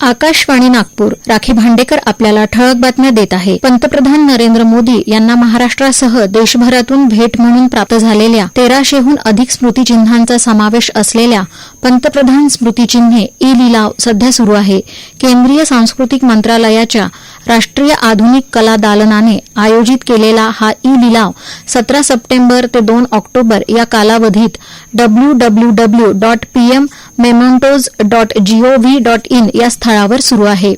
आकाशवाणी नागपूर. राखी भांडेकर आपल्याला ठळक बातम्या देत आहे. पंतप्रधान नरेंद्र मोदी यांना महाराष्ट्रासह देशभरातून भेट म्हणून प्राप्त झालेल्या तेराशेहून अधिक स्मृतिचिन्हांचा समावेश असलेल्या पंतप्रधान स्मृतिचिन्हे ई लिलाव सध्या सुरू आहे. केंद्रीय सांस्कृतिक मंत्रालयाच्या राष्ट्रीय आधुनिक कला दालनाने आयोजित केलेला हा ई लिलाव सतरा सप्टेंबर ते दोन ऑक्टोबर या कालावधीत W W W dot PM mementos dot G O V dot in या स्थळावर सुरू आहे.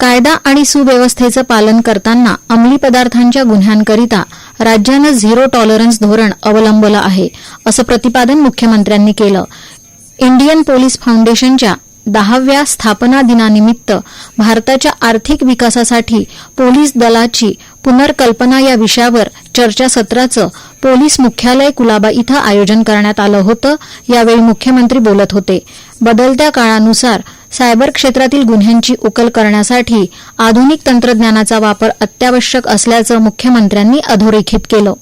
कायदा आणि सुव्यवस्थेचं पालन करताना अंमली पदार्थांच्या गुन्ह्यांकरिता राज्यानं झिरो टॉलरन्स धोरण अवलंबलं आहे असं प्रतिपादन मुख्यमंत्र्यांनी केलं. इंडियन पोलीस फाउंडेशनच्या दहाव्या स्थापना दिनानिमित्त भारताच्या आर्थिक विकासासाठी पोलीस दलाची पुनर्कल्पना या विषयावर चर्चासत्राचं पोलीस मुख्यालय कुलाबा इथं आयोजन करण्यात आलं होतं. यावेळी मुख्यमंत्री बोलत होते. बदलत्या काळानुसार सायबर क्षेत्रातील गुन्ह्यांची उकल करण्यासाठी आधुनिक तंत्रज्ञानाचा वापर अत्यावश्यक असल्याचं मुख्यमंत्र्यांनी अधोरेखित केलं.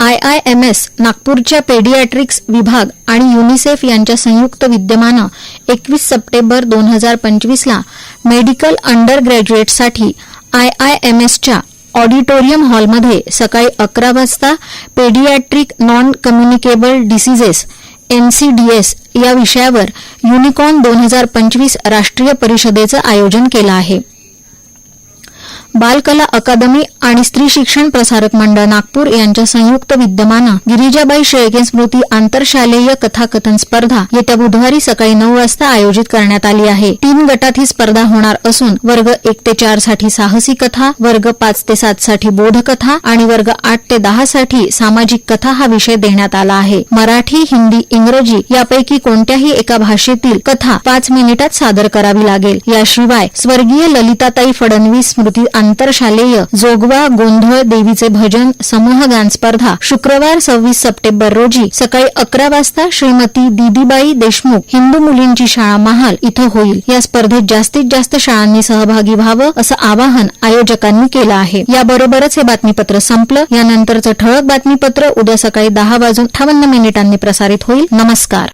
आयआयएमएस नागपूरच्या पेडियाट्रिक्स विभाग आणि युनिसेफ यांच्या संयुक्त विद्यमानं एकवीस सप्टेंबर दोन हजार पंचवीसला मेडिकल अंडर ग्रॅज्युएटसाठी आयआयएमएसच्या ऑडिटोरियम हॉलमध्ये सकाळी अकरा वाजता pediatric non communicable diseases NCDs या विषयावर युनिकॉन दोन हजार पंचवीस राष्ट्रीय परिषदेचं आयोजन केलं आहे. बालकला अकादमी आणि स्त्री शिक्षण प्रसारक मंडळ नागपूर यांच्या संयुक्त विद्यमानं गिरिजाबाई शेळके स्मृती आंतरशालेय कथाकथन स्पर्धा येत्या बुधवारी सकाळी नऊ वाजता आयोजित करण्यात आली आहे. तीन गटात ही स्पर्धा होणार असून वर्ग एक ते चारसाठी साहसी कथा वर्ग पाच ते सात साठी बोधकथा आणि वर्ग आठ ते दहा साठी सामाजिक कथा हा विषय देण्यात आला आहे. मराठी हिंदी इंग्रजी यापैकी कोणत्याही एका भाषेतील कथा पाच मिनिटात सादर करावी लागेल. याशिवाय स्वर्गीय ललिताताई फडणवीस स्मृती आंतरशालेय जोगवा गोंधळ देवीचे भजन समूह गान स्पर्धा शुक्रवार सव्वीस सप्टेंबर रोजी सकाळी अकरा वाजता श्रीमती दिदीबाई देशमुख हिंदू मुलींची शाळा महाल इथं होईल. या स्पर्धेत जास्तीत जास्त शाळांनी सहभागी व्हावं असं आवाहन आयोजकांनी केलं आहे. याबरोबरच हे बातमीपत्र संपलं. यानंतरचं ठळक बातमीपत्र उद्या सकाळी दहा वाजून अठ्ठावन्न मिनिटांनी प्रसारित होईल. नमस्कार.